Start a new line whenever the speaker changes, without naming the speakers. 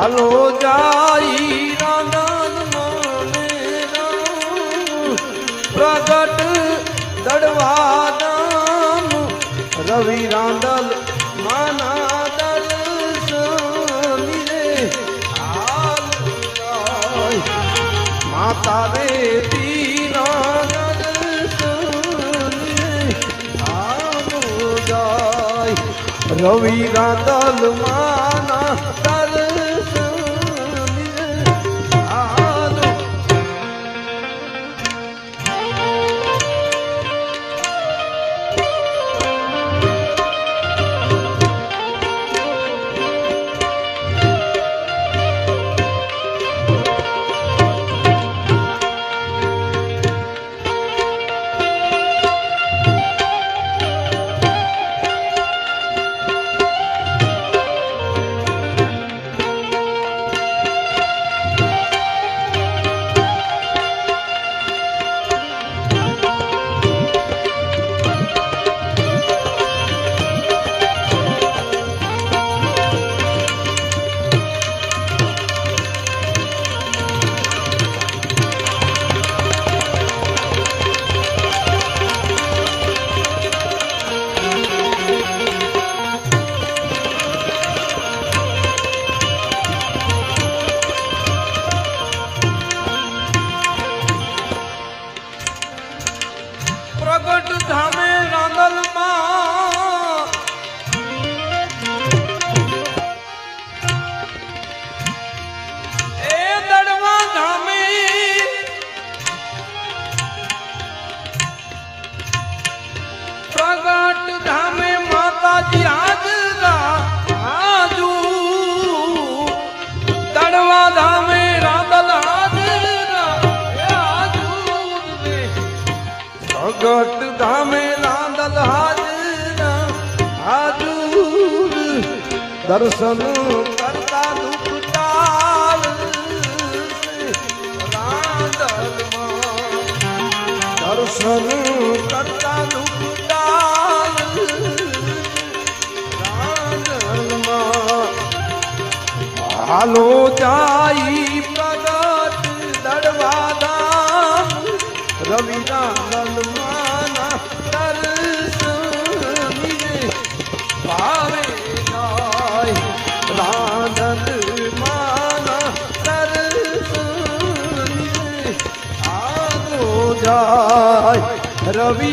હાલો રામ. પ્રગટ દડવા ધામ રવિ રાંદલ માના જાય. માતા રે રવિ રાંદલ માના દડવા ધામે પ્રગટ ધામે લાંદલ હાજરા હાજુર દર્શન કરતા દુઃખ ટાળ દર્શન કરતા દુઃખ હાલો જાઈ પ્રગટ દડવા ધામ રવિના નલમાના દર્શન રે ભાવે જાય રાધન માના જાય રવિ